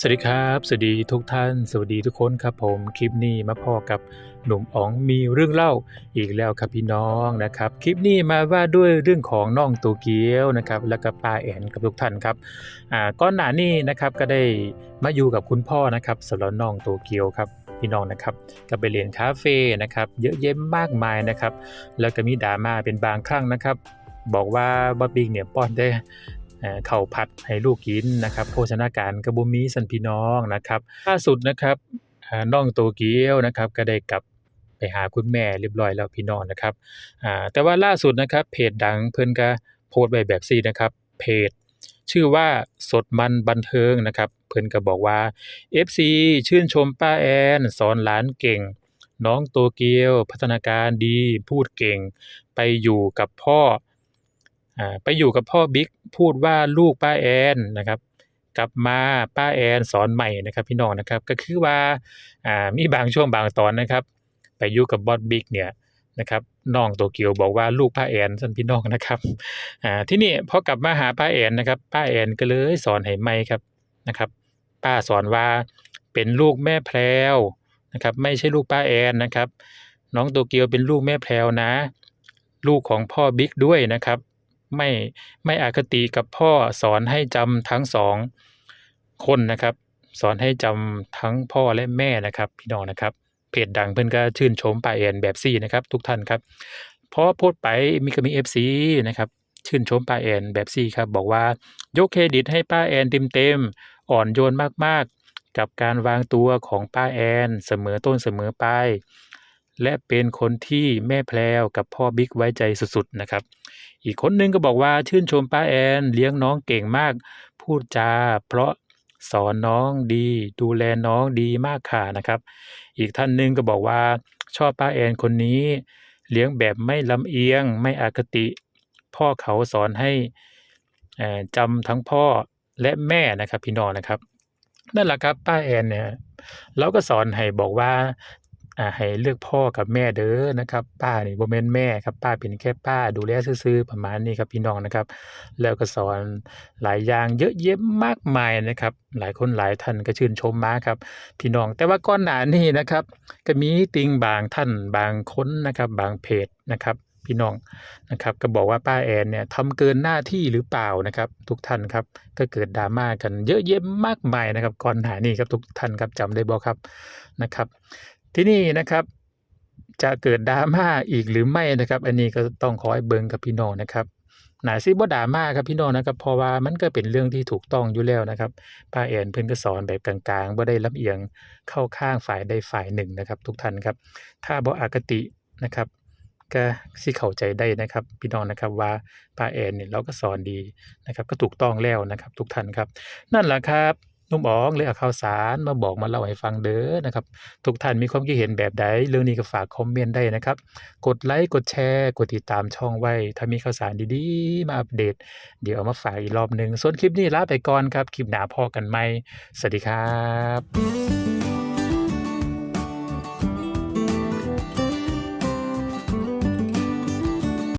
สวัสดีครับ สวัสดีทุกท่าน สวัสดีทุกคนครับผมคลิปนี้มาพอกับหนุ่มอ๋องมีเรื่องเล่าอีกแล้วครับพี่น้องนะครับคลิปนี้มาว่าด้วยเรื่องของน้องตัวเกียวนะครับแล้วก็ป้าแอนกับทุกท่านครับอ่าก้อนหนานี้นะครับก็ได้มาอยู่กับคุณพ่อนะครับสำหรับน้องตัวเกียวครับพี่น้องนะครับก็ไปเรียนคาเฟ่นะครับเยอะแยะมากมายนะครับแล้วก็มีดราม่าเป็นบางครั้งนะครับบอกว่าบ๊อบบี้เนี่ยป้อนได้ เอ่าผัดให้ลูกกินนะครับโภชนาการก็บ่มีสันพี่น้องนะครับล่าสุดนะครับน้องโตเกียวนะครับก็ได้กลับไปหาคุณแม่เรียบร้อยแล้วพี่น้องนะครับแต่ว่าล่าสุดนะครับเพจดังเพิ่นก็โพสต์ไว้แบบซี่นะครับเพจชื่อว่าสดมันบันเทิงนะครับ เพิ่นก็บอกว่า FC ชื่นชมป้าแอนสอนหลานเก่ง น้องโตเกียว พัฒนาการดีพูดเก่ง ไปอยู่กับพ่อ ไปอยู่กับพ่อบิ๊กพูดว่าลูกป้าแอนนะครับกลับมาป้าแอนสอนใหม่นะครับพี่น้องนะครับก็คือว่ามีบางช่วงบางตอนนะครับ ไปอยู่กับบอสบิ๊กเนี่ยนะครับน้องโตเกียวบอกว่าลูกป้าแอนสันพี่น้องนะครับที่นี่พอกลับมาหาป้าแอนนะครับ ป้าแอนก็เลยสอนให้ใหม่ครับนะครับ ป้าสอนว่าเป็นลูกแม่แพรวนะครับ ไม่ใช่ลูกป้าแอนนะครับ น้องโตเกียวเป็นลูกแม่แพรวนะ ลูกของพ่อบิ๊กด้วยนะครับ ไม่ไม่อคติกับพ่อสอนให้จำทั้งสองคนนะครับ สอนให้จำทั้งพ่อและแม่นะครับ พี่น้องนะครับเพจดังเพิ่อนก็ชื่นชมป้าแอนแบบซี่นะครับ ทุกท่านครับพอโพสต์ไปมีก็มี FC นะครับชื่นชมป้าแอนแบบซี่ครับบอกว่ายกเครดิตให้ป้าแอนเต็มๆอ่อนโยนมากๆ กับการวางตัวของป้าแอนเสมอต้นเสมอปลายและเป็นคนที่แม่แพรวกับพ่อบิ๊กไว้ใจสุดๆนะครับ อีกคนหนึงก็บอกว่าชื่นชมป้าแอนเลี้ยงน้องเก่งมาก พูดจาเพราะสอนน้องดี ดูแลน้องดีมากค่ะนะครับ อีกท่านหนึงก็บอกว่าชอบป้าแอนคนนี้ เลี้ยงแบบไม่ลำเอียงไม่อคติ พ่อเขาสอนให้จำทั้งพ่อและแม่นะครับพี่น้องนะครับนั่นแหละครับป้าแอนเนี่ยเราก็สอนให้บอกว่า อ่าให้เลือกพ่อกับแม่เด้อนะครับ ป้านี่บ่แม่นแม่ครับป้าเป็นแค่ป้าดูแลซื่อๆประมาณนี้ครับพี่น้องนะครับ แล้วก็สอนหลายอย่างเยอะแยะมากมายนะครับ หลายคนหลายท่านก็ชื่นชมมาครับ พี่น้องแต่ว่าก่อนหนานี้นะครับ ก็มีติงบางท่านบางคนนะครับ บางเพจนะครับพี่น้องนะครับก็บอกว่าป้าแอนเนี่ยทำเกินหน้าที่หรือเปล่านะครับ ทุกท่านครับก็เกิดดราม่ากันเยอะแยะมากมายนะครับก่อนหน้านี้ครับทุกท่านครับจำได้บ่ครับนะครับ ที่นี่นะครับจะเกิดดราม่าอีกหรือไม่นะครับ อันนี้ก็ต้องขอให้เบิงกับพี่น้องนะครับหนาซิบ่ดราม่าครับพี่น้องนะครับเพราะว่ามันก็เป็นเรื่องที่ถูกต้องอยู่แล้วนะครับป้าแอนเพิ่นก็สอนแบบกลางๆบ่ได้ลำเอียงเข้าข้างฝ่ายใดฝ่ายหนึ่งนะครับ ทุกท่านครับ ถ้าบ่อคตินะครับก็สิเข้าใจได้นะครับ พี่น้องนะครับว่าป้าแอนเนี่ยเราก็สอนดีนะครับ ก็ถูกต้องแล้วนะครับ ทุกท่านครับ นั่นแหละครับ นุ่มอ๋องเลยเอาข่าวสารมาบอกมาเล่าให้ฟังเด้อนะครับ ทุกท่านมีความคิดเห็นแบบใดเรื่องนี้ก็ฝากคอมเมนต์ได้นะครับ กดไลค์กดแชร์กดติดตามช่องไว้ ถ้ามีข่าวสารดีๆ มาอัปเดต เดี๋ยวเอามาฝากอีกรอบหนึ่งส่วนคลิปนี้ลาไปก่อนครับ คลิปหน้าพอกันไหมสวัสดีครับ